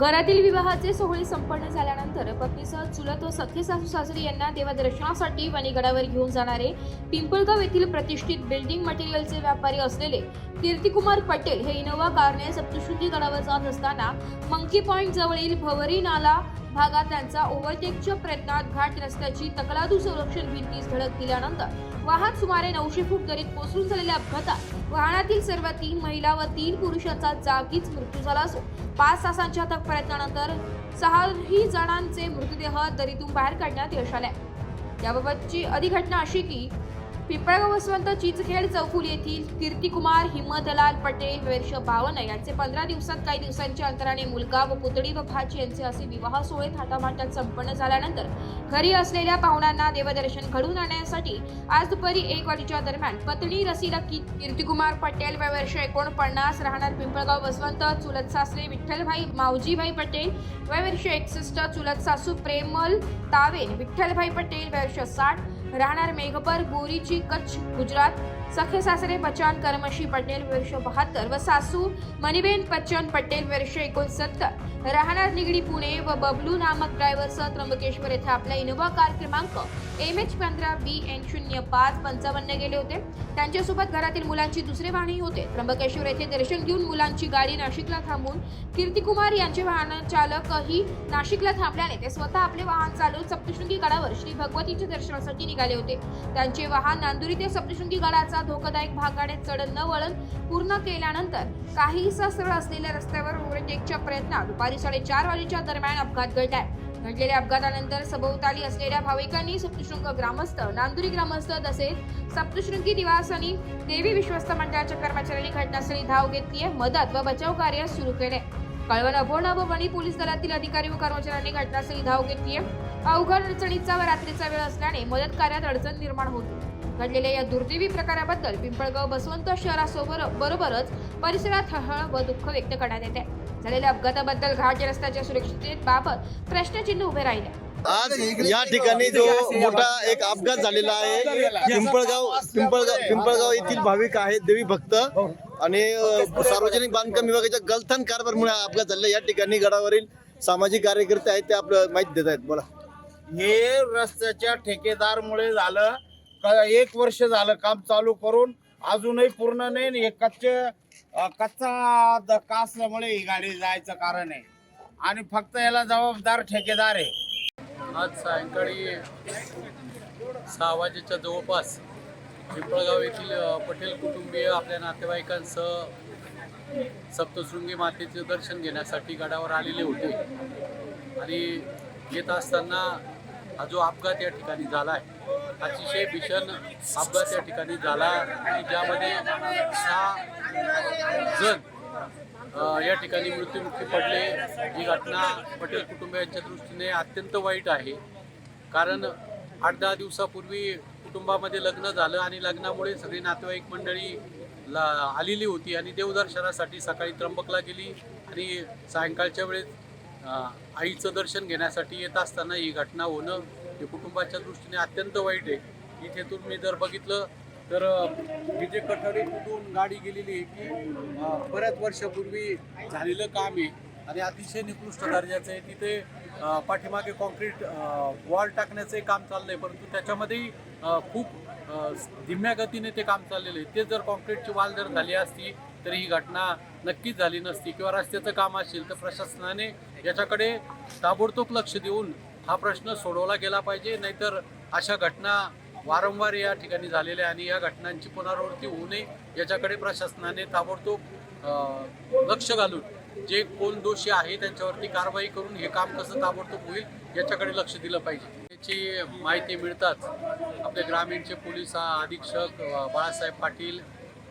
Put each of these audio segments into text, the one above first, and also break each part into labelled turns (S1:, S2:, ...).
S1: घरातील विवाहाचे सोहळे संपन्न झाल्यानंतर पत्नीसह चुलत व सख्खे सासू सासरी यांना देवदर्शनासाठी वणीगडावर घेऊन जाणारे पिंपळगाव येथील प्रतिष्ठित बिल्डिंग मटेरियलचे व्यापारी असलेले कीर्तिकुमार पटेल हे इनोवा कारने सप्तशृंगी गडावर जात असताना मंकी पॉइंट जवळील भवरी नाला भागात त्यांचा ओव्हरटेकच्या प्रयत्नात घाट रस्त्याची तकलादू संरक्षण भिंतीस धडक दिल्यानंतर वाहन सुमारे नऊशे फूट दरीत कोसळून झालेल्या अपघातात वाहनातील सर्व तीन महिला व तीन पुरुषांचा जागीच मृत्यू झाला असून पाच तासांच्या अथक प्रयत्नानंतर सहाही जणांचे मृतदेह दरीतून बाहेर काढण्यात यश आले याबाबतची अधिक घटना अशी की पिंपळगाव वसवंत चिचखेड चौफुल येथील कीर्तिकुमार हिम्मतलाल पटेल वर्ष बावन्न यांचे पंधरा दिवसात काही दिवसांच्या अंतराने मुलगा व पुतळी व भाची यांचे असे विवाह सोहळे थाटामाटात संपन्न झाल्यानंतर घरी असलेल्या पाहुण्यांना देवदर्शन घडून आणण्यासाठी आज दुपारी एक वाजेच्या दरम्यान पत्नी रसीला की कीर्तिकुमार पटेल व वर्ष एकोणपन्नास राहणार पिंपळगाव वसवंत चुलत सासरे विठ्ठलभाई मावजीभाई पटेल वय वर्ष एकसष्ट चुलत सासू प्रेमल तावेन विठ्ठलभाई पटेल वर्ष साठ राहणार मेघपर बोरीची कच्छ गुजरात. सखे सासरे बचान करमशी पटेल वर्ष बहात्तर व सासू मणिबेन बच्चन पटेल वर्ष एकोणसत्तर. राहणार निगडी पुणे व बबलू नामक ड्रायव्हरसह त्र्यंबकेश्वर येथे आपला इनोव्हा कार क्रमांक एम एच पंधरा बी एन शून्य पाच पंचावन्न गेले होते. त्यांच्यासोबत घरातील मुलांची दुसरे वाहनही होते. त्र्यंबकेश्वर येथे दर्शन घेऊन मुलांची गाडी नाशिकला थांबून कीर्तिकुमार यांचे वाहन चालकही नाशिकला थांबल्याने ते स्वतः आपले वाहन चालवून सप्तशृंगी गडावर श्री भगवतीच्या दर्शनासाठी निघाले होते. त्यांचे वाहन नांदुरी ते सप्तशृंगी गडाचा धोकादायक भागाने चढण न वळण पूर्ण केल्यानंतर काहीसा सरळ असलेल्या रस्त्यावर ओव्हरटेकच्या प्रयत्नात दुपारी साडेचार वाजेच्या दरम्यान अपघात घडलाय घडलेल्या अपघातानंतर सभोवताली असलेल्या भाविकांनी सप्तशृंग ग्रामस्थ नांदुरी ग्रामस्थ तसेच सप्तशृंगी निवासानी देवी विश्वस्त मंडळाच्या कर्मचाऱ्यांनी घटनास्थळी धाव घेतली आहे मदत व बचाव कार्य सुरू केले. कळवण अभोणा व वणी पोलीस दलातील अधिकारी व कर्मचाऱ्यांनी घटनास्थळी धाव घेतली आहे अवघड अडचणीचा व रात्रीचा वेळ असल्याने मदत कार्यात अडचण निर्माण होती. घडलेल्या या दुर्दैवी प्रकाराबद्दल पिंपळगाव बसवंत शहरासोबत बरोबरच परिसरात हळहळ व दुःख व्यक्त करण्यात येते. झालेल्या अपघाताबद्दल घाट रस्त्याच्या सुरक्षिततेबाबत प्रश्नचिन्ह उभे राहिले.
S2: आज या ठिकाणी जो मोठा एक अपघात झालेला आहे पिंपळगाव पिंपळगाव पिंपळगाव येथील भाविक आहेत देवी भक्त. आणि सार्वजनिक बांधकाम विभागाच्या गलथान कारभारमुळे हा अपघात झालेला. या ठिकाणी गडावरील सामाजिक कार्यकर्ते आहेत ते आपलं माहिती देत आहेत. बोला.
S3: हे रस्त्याच्या ठेकेदारमुळे झालं. एक वर्ष झालं काम चालू करून अजूनही पूर्ण नाही हे कच्चे कच्चा कच्चा का असल्यामुळे ही गाडी जायचं कारण आहे. आणि फक्त याला जबाबदार ठेकेदार आहे.
S4: आज सायंकाळी सहा वाजेच्या जवळपास पिंपळगाव येथील अ, पटेल कुटुंबीय आपल्या नातेवाईकांसह सप्तशृंगी मातेचे दर्शन घेण्यासाठी गडावर आलेले होते. आणि येत असताना हा जो अपघात या ठिकाणी झाला आहे अतिशय भीषण अपघात या ठिकाणी झाला की ज्यामध्ये सहा जण या ठिकाणी मृत्युमुखी पडले. ही घटना पटेल कुटुंबियांच्या दृष्टीने अत्यंत वाईट आहे. कारण आठ दहा दिवसापूर्वी कुटुंबामध्ये लग्न झालं आणि लग्नामुळे सगळी नातेवाईक मंडळी ला आलेली होती आणि देवदर्शनासाठी सकाळी त्र्यंबकला गेली आणि सायंकाळच्या वेळेस आईचं दर्शन घेण्यासाठी येत असताना ही घटना होणं हे कुटुंबाच्या दृष्टीने अत्यंत वाईट आहे. इथेतून मी जर बघितलं तर अ, विजय कठारे कुठून गाडी गेलेली आहे की बऱ्याच वर्षापूर्वी झालेलं काम आहे आणि अतिशय निकृष्ट दर्जाचं आहे. तिथे पाठीमागे कॉन्क्रीट वॉल टाकण्याचंही काम चाललंय परंतु त्याच्यामध्येही खूप अ, धीम्या गतीने ते काम चाललेलं आहे. ते जर कॉन्क्रीटची वाल जर झाली असती तर ही घटना नक्कीच झाली नसती. किंवा रस्त्याचं काम असेल तर प्रशासनाने याच्याकडे ताबडतोब लक्ष देऊन हा प्रश्न सोडवला गेला पाहिजे नाहीतर अशा घटना वारंवार या ठिकाणी झालेल्या आणि या घटनांची पुनरावृत्ती होऊ नये याच्याकडे प्रशासनाने ताबडतोब लक्ष घालून जे कोण दोषी आहे त्यांच्यावरती कारवाई करून हे काम कसं ताबडतोब होईल याच्याकडे लक्ष दिलं पाहिजे. याची माहिती मिळताच आपले ग्रामीणचे पोलीस अधीक्षक बाळासाहेब पाटील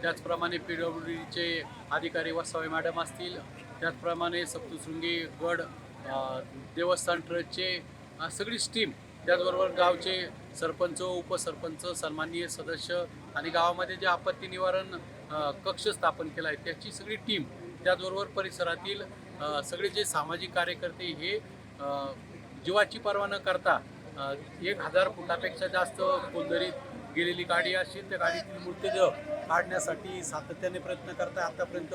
S4: त्याचप्रमाणे पी डब्ल्यू डीचे अधिकारी वसावे मॅडम असतील त्याचप्रमाणे सप्तशृंगी गड देवस्थान ट्रस्टचे सगळीच टीम त्याचबरोबर गावचे सरपंच उपसरपंच सन्माननीय सदस्य आणि गावामध्ये जे आपत्ती निवारण कक्ष स्थापन केला आहे त्याची सगळी टीम त्याचबरोबर परिसरातील सगळे जे सामाजिक कार्यकर्ते हे जीवाची पर्वा न करता एक हजार फुटापेक्षा जास्त खोलदरीत गेलेली गाडी असेल त्या गाडीतील मृतदेह काढण्यासाठी सातत्याने प्रयत्न करताय. आतापर्यंत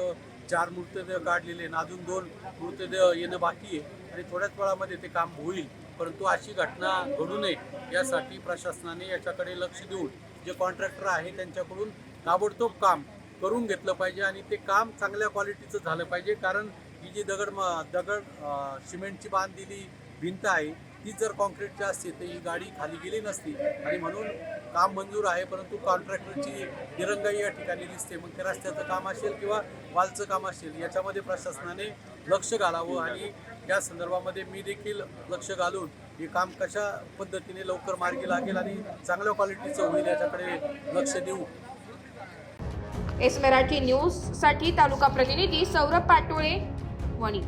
S4: चार मृतदेह काढलेले आणि अजून दोन मृतदेह येणं बाकी आहे आणि थोड्याच वेळामध्ये ते काम होईल. परंतु अशी घटना घडू नये यासाठी प्रशासनाने याच्याकडे लक्ष देऊन जे कॉन्ट्रॅक्टर आहे त्यांच्याकडून ताबडतोब काम करून घेतलं पाहिजे आणि ते काम चांगल्या क्वालिटीचं झालं पाहिजे. कारण ही जी दगड म- दगड सिमेंटची सिमेंटची बांधलेली भिंत आहे ती जर कॉन्क्रीटची असती तर ही गाडी खाली गेली नसती. आणि म्हणून काम मंजूर आहे परंतु कॉन्ट्रॅक्टरची दिरंगाई या ठिकाणी दिसते. मग ते रस्त्याचं काम असेल किंवा वालचं काम असेल याच्यामध्ये प्रशासनाने लक्ष घालावं आणि या संदर्भामध्ये मी देखील लक्ष घालून हे काम कशा पद्धतीने लवकर मार्गी लागेल आणि चांगल्या क्वालिटीचं होईल याच्याकडे लक्ष देऊ.
S1: एस मराठी न्यूजसाठी तालुका प्रतिनिधी सौरभ पाटोळे वणी.